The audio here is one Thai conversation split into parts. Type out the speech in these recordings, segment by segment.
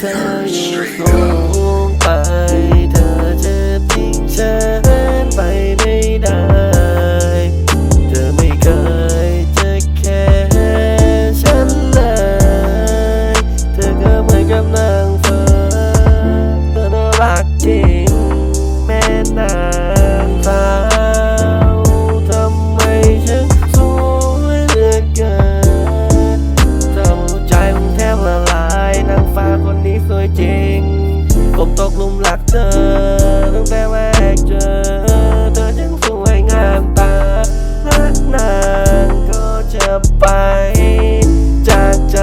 สูงไป เธอจะทิ้งฉันไปไม่ได้ เธอไม่เคยจะแค่ฉันเลยเธอก็เหมือนกับนางฟ้าเธอน่ารักจริง ยจริง ผมตกลุมรักเธอ ตั้งแต่แรกเจอ เธอจึงสวยงามตาและนางก็จะไปจากใจ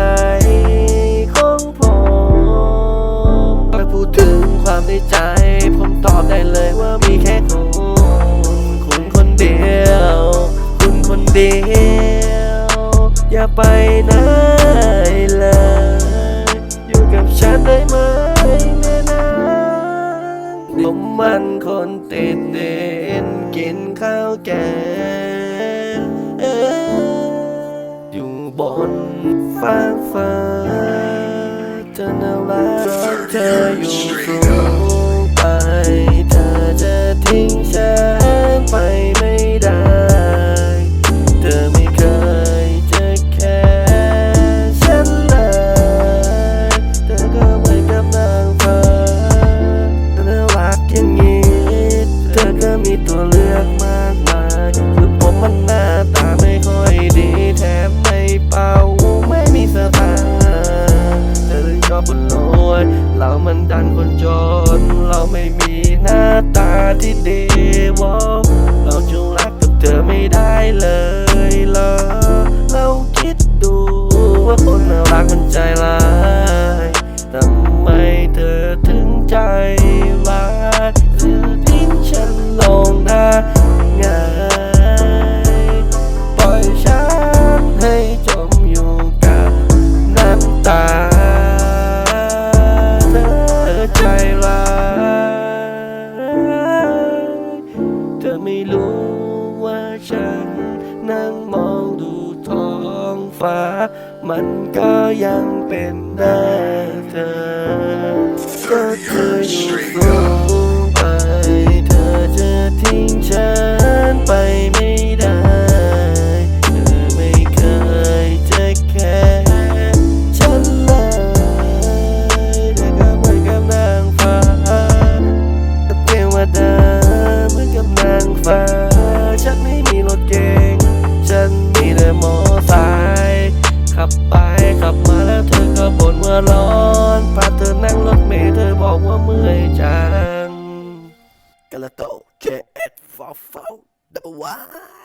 ของผมถ้าพูดถึงความในใจ ผมตอบได้เลยว่ามีแค่คุณคุณคนเดียว คุณคนเดียว อย่าไปไหนเลย ได้ไหมแม่นางผมมันคนติดเด่นกินข้าวแกงอยู่บนฟ้าฟ้าเธอน่ารักเธออยู่สูงไปเธอจะทิ้ง จน เราไม่มีหน้าตาที่ดีวอเราจงรักกับเธอไม่ได้เลยเหรอเราคิดดูว่าคนน่ารักมันใจร้าย ฟ้า มันก็ยังเป็นได้เธอก็เธออยู่ ก็บ่นว่าร้อนพาเธอนั่งรถเมล์เธอบอกว่าเมื่อยจังกะละโตเจเอ็ดฟอร์ฟอดวาว